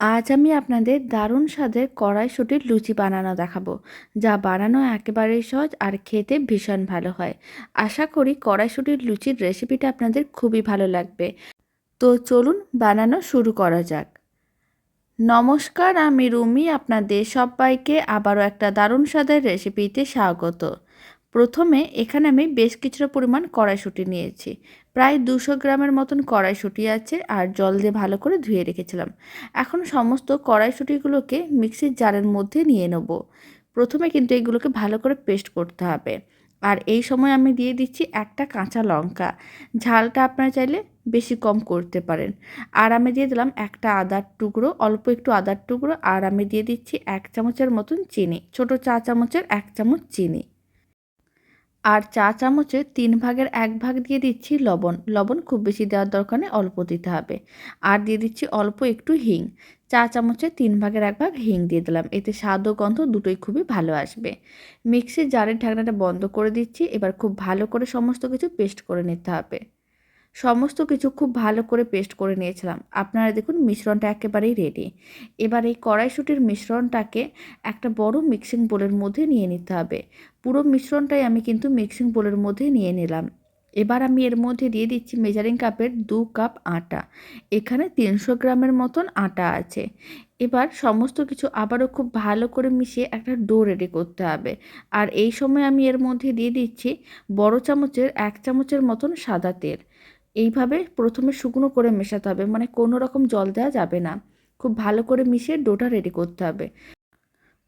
আজ আমি আপনাদের দারুণ স্বাদের কড়াইশুটির লুচি বানানো দেখাবো, যা বানানো একেবারেই সহজ আর খেতে ভীষণ ভালো হয়। আশা করি কড়াইশুটির লুচির রেসিপিটা আপনাদের খুবই ভালো লাগবে। তো চলুন বানানো শুরু করা যাক। নমস্কার, আমি রুমি, আপনাদের সবাইকে আবারও একটা দারুণ স্বাদের রেসিপিতে স্বাগত। প্রথমে এখানে আমি বেশ কিছুটা পরিমাণ কড়াইশুঁটি নিয়েছি। প্রায় দুশো গ্রামের মতন কড়াইশুঁটি আছে আর জল দিয়ে ভালো করে ধুয়ে রেখেছিলাম। এখন সমস্ত কড়াইশুঁটিগুলোকে মিক্সির জারের মধ্যে নিয়ে নেব। প্রথমে কিন্তু এগুলোকে ভালো করে পেস্ট করতে হবে। আর এই সময় আমি দিয়ে দিচ্ছি একটা কাঁচা লঙ্কা। ঝালটা আপনারা চাইলে বেশি কম করতে পারেন। আর আমি দিয়ে দিলাম একটা আদার টুকরো, অল্প একটু আদার টুকরো। আর আমি দিয়ে দিচ্ছি এক চামচের মতন চিনি, ছোট চা চামচের এক চামচ চিনি। আর চা চামচে তিন ভাগের এক ভাগ দিয়ে দিচ্ছি লবণ। লবণ খুব বেশি দেওয়ার দরকার নেই, অল্প দিতে হবে। আর দিয়ে দিচ্ছি অল্প একটু হিং। চা চামচে তিন ভাগের এক ভাগ হিং দিয়ে দিলাম। এতে স্বাদ ও গন্ধ দুটোই খুবই ভালো আসবে। মিক্সির জারের ঢাকনাটা বন্ধ করে দিচ্ছি। এবার খুব ভালো করে সমস্ত কিছু পেস্ট করে নিতে হবে। সমস্ত কিছু খুব ভালো করে পেস্ট করে নিয়েছিলাম। আপনারা দেখুন মিশ্রণটা একেবারেই রেডি এবার এই কড়াইশুটির মিশ্রণটাকে একটা বড় মিক্সিং বোলের মধ্যে নিয়ে নিতে হবে। পুরো মিশ্রণটাই আমি কিন্তু মিক্সিং বোলের মধ্যে নিয়ে নিলাম। এবার আমি এর মধ্যে দিয়ে দিচ্ছি মেজারিং কাপের দু কাপ আটা। এখানে তিনশো গ্রামের মতন আটা আছে। এবার সমস্ত কিছু আবারও খুব ভালো করে মিশিয়ে একটা ডো রেডি করতে হবে। আর এই সময় আমি এর মধ্যে দিয়ে দিচ্ছি বড় চামচের এক চামচের মতন সাদা তেল। এইভাবে প্রথমে শুকনো করে মেশাতে হবে মানে কোনো রকম জল দেওয়া যাবে না। খুব ভালো করে মিশিয়ে ডোটা রেডি করতে হবে।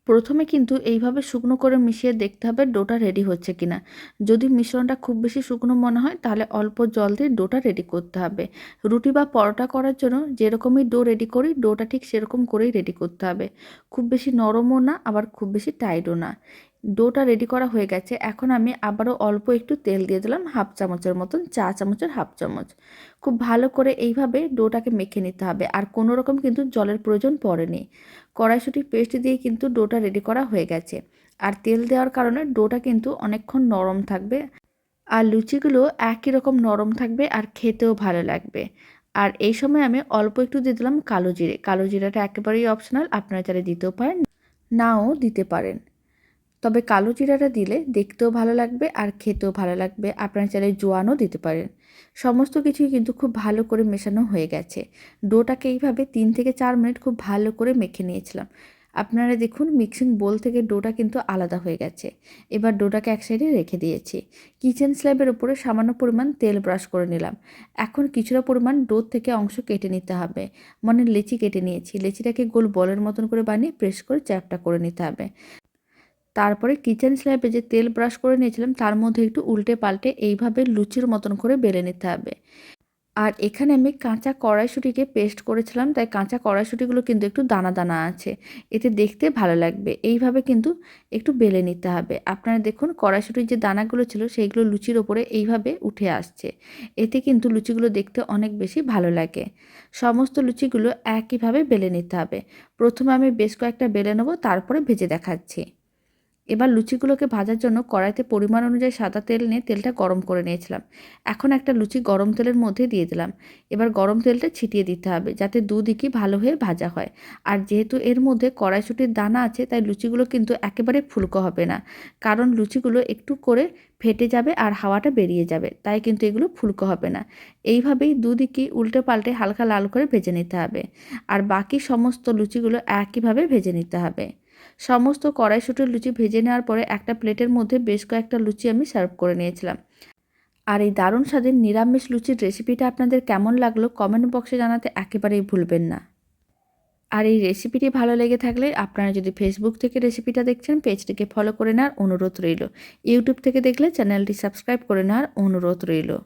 প্রথমে কিন্তু এইভাবে শুকনো করে মিশিয়ে দেখতে হবে ডোটা রেডি হচ্ছে কিনা। যদি মিশ্রণটা খুব বেশি শুকনো মনে হয়, তাহলে অল্প জল দিয়ে ডোটা রেডি করতে হবে। রুটি বা পরোটা করার জন্য যেরকমই ডো রেডি করি ডোটা ঠিক সেরকম করেই রেডি করতে হবে। খুব বেশি নরমও না, আবার খুব বেশি টাইটও না। ডোটা রেডি করা হয়ে গেছে। এখন আমি আবারও অল্প একটু তেল দিয়ে দিলাম, হাফ চামচের মতন, চা চামচের হাফ চামচ। খুব ভালো করে এইভাবে ডোটাকে মেখে নিতে হবে আর কোনো রকম কিন্তু জলের প্রয়োজন পড়েনি। কড়াইশুটি পেস্ট দিয়ে কিন্তু ডোটা রেডি করা হয়ে গেছে। আর তেল দেওয়ার কারণে ডোটা কিন্তু অনেকক্ষণ নরম থাকবে আর লুচিগুলো একই রকম নরম থাকবে আর খেতেও ভালো লাগবে। আর এই সময় আমি অল্প একটু দিয়ে দিলাম কালো জিরে। কালো জিরাটা একেবারেই অপশনাল আপনারা চাইলে দিতেও পারেন, নাও দিতে পারেন। তবে কালো জিরাটা দিলে দেখতেও ভালো লাগবে আর খেতেও ভালো লাগবে। আপনারা চাইলে জোয়ানও দিতে পারেন। সমস্ত কিছুই কিন্তু খুব ভালো করে মেশানো হয়ে গেছে। ডোটাকে এইভাবে তিন থেকে চার মিনিট খুব ভালো করে মেখে নিয়েছিলাম। আপনারা দেখুন, মিক্সিং বোল থেকে ডোটা কিন্তু আলাদা হয়ে গেছে। এবার ডোটাকে এক সাইডে রেখে দিয়েছি। কিচেন স্ল্যাবের উপরে সামান্য পরিমাণ তেল ব্রাশ করে নিলাম। এখন কিছুটা পরিমাণ ডোর থেকে অংশ কেটে নিতে হবে। মানে লেচি কেটে নিয়েছি। লেচিটাকে গোল বলের মতন করে বানিয়ে প্রেস করে চ্যাপটা করে নিতে হবে। তারপরে কিচেন স্ল্যাবে যে তেল ব্রাশ করে নিয়েছিলাম, তার মধ্যে একটু উল্টে পাল্টে এইভাবে লুচির মতন করে বেলে নিতে হবে। আর এখানে আমি কাঁচা কড়াইশুটিকে পেস্ট করেছিলাম, তাই কাঁচা কড়াইশুটিগুলো কিন্তু একটু দানা দানা আছে। এতে দেখতে ভালো লাগবে, এইভাবে কিন্তু একটু বেলে নিতে হবে। আপনারা দেখুন, কড়াইশুটির যে দানাগুলো ছিল, সেইগুলো লুচির ওপরে এইভাবে উঠে আসছে। এতে কিন্তু লুচিগুলো দেখতে অনেক বেশি ভালো লাগে। সমস্ত লুচিগুলো একইভাবে বেলে নিতে হবে। প্রথমে আমি বেশ কয়েকটা বেলে নেব, তারপরে ভেজে দেখাচ্ছি। এবার লুচিগুলোকে ভাজার জন্য কড়াইতে পরিমাণ অনুযায়ী সাদা তেল নিয়ে তেলটা গরম করে নিয়েছিলাম। এখন একটা লুচি গরম তেলের মধ্যে দিয়ে দিলাম। এবার গরম তেলটা ছিটিয়ে দিতে হবে যাতে দুদিকই ভালো হয়ে ভাজা হয়। আর যেহেতু এর মধ্যে কড়াইশুটির দানা আছে, তাই লুচিগুলো কিন্তু একেবারে ফুলকো হবে না। কারণ লুচিগুলো একটু করে ফেটে যাবে আর হাওয়াটা বেরিয়ে যাবে, তাই কিন্তু এগুলো ফুলকো হবে না। এইভাবেই দুদিকেই উল্টে পাল্টে হালকা লাল করে ভেজে নিতে হবে। আর বাকি সমস্ত লুচিগুলো একইভাবে ভেজে নিতে হবে। সমস্ত কড়াইশুটির লুচি ভেজে নেওয়ার পরে একটা প্লেটের মধ্যে বেশ কয়েকটা লুচি আমি সার্ভ করে নিয়েছিলাম। আর এই দারুণ স্বাদের নিরামিষ লুচির রেসিপিটা আপনাদের কেমন লাগল কমেন্ট বক্সে জানাতে একেবারেই ভুলবেন না। আর এই রেসিপিটি ভালো লেগে থাকলে আপনারা যদি ফেসবুক থেকে রেসিপিটা দেখছেন, পেজটিকে ফলো করে নেওয়ার অনুরোধ রইল। ইউটিউব থেকে দেখলে চ্যানেলটি সাবস্ক্রাইব করে নেওয়ার অনুরোধ রইল।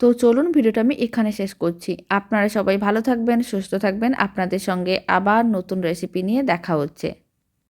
তো চলুন ভিডিওটা আমি এখানে শেষ করছি। আপনারা সবাই ভালো থাকবেন, সুস্থ থাকবেন। আপনাদের সঙ্গে আবার নতুন রেসিপি নিয়ে দেখা হচ্ছে।